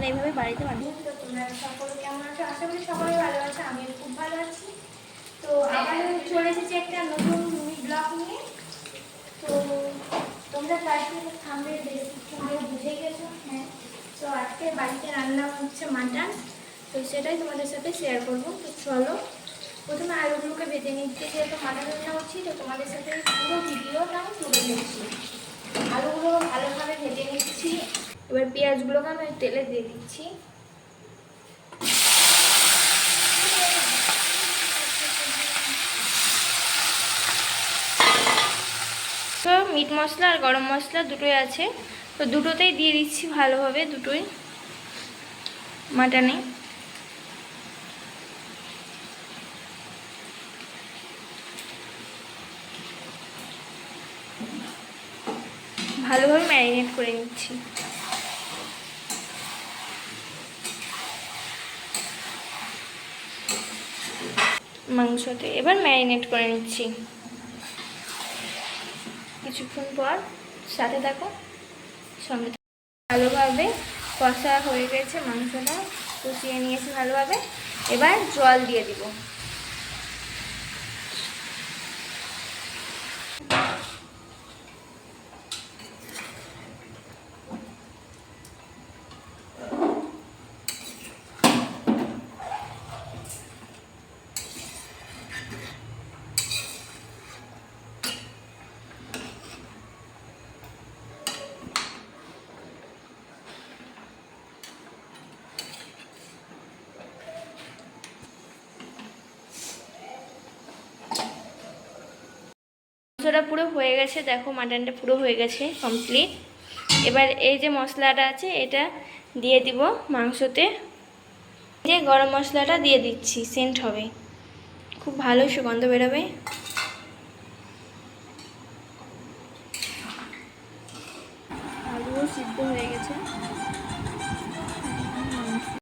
তোমরা এইভাবে বাড়িতে বানিয়ে তোমরা সকলে কেমন আছো? আশা করি সবাই ভালো আছে আমি খুব ভালো আছি। তো আবার চলে এসেছি একটা নতুন ব্লগ নিয়ে। তো তোমরা টাইটেল থামবে তোমরা বুঝে গেছো হ্যাঁ। তো আজকে বাড়িতে রান্না হচ্ছে মাটন, তো সেটাই তোমাদের সাথে শেয়ার করব। তো চলো, প্রথমে আলুগুলোকে বেঁধে নিতে যেহেতু মাটন রান্না করছি, তো তোমাদের সাথে পুরো ভিডিওটা আমি তুলে নিচ্ছি আলুগুলো ভালোভাবে ভেজে নিচ্ছি এবার পেঁয়াজগুলোকে আমি তেলে দিয়ে দিচ্ছি। তো মিট মশলা আর গরম মশলা দুটোই আছে। তো দুটোতেই দিয়ে দিচ্ছি ভালোভাবে দুটোই। মাটনে। ভালোভাবে ম্যারিনেট করে নিচ্ছি। মাংসতে এবার ম্যারিনেট করে নিচ্ছি। কিছুক্ষণ পর সাথে থাকো সঙ্গে ভালোভাবে কষা হয়ে গেছে মাংসটা। কষিয়ে নিয়েছি ভালোভাবে। এবার জল দিয়ে দিব। মাংসটা পুরো হয়ে গেছে, দেখো মাটনটা পুরো হয়ে গেছে কমপ্লিট এবার এই যে মশলাটা আছে, এটা দিয়ে দিব মাংসতে। যে গরম মশলাটা দিয়ে দিচ্ছি, সেন্ট হবে। খুব ভালো সুগন্ধ বেরোবে। আলুও সিদ্ধ হয়ে গেছে।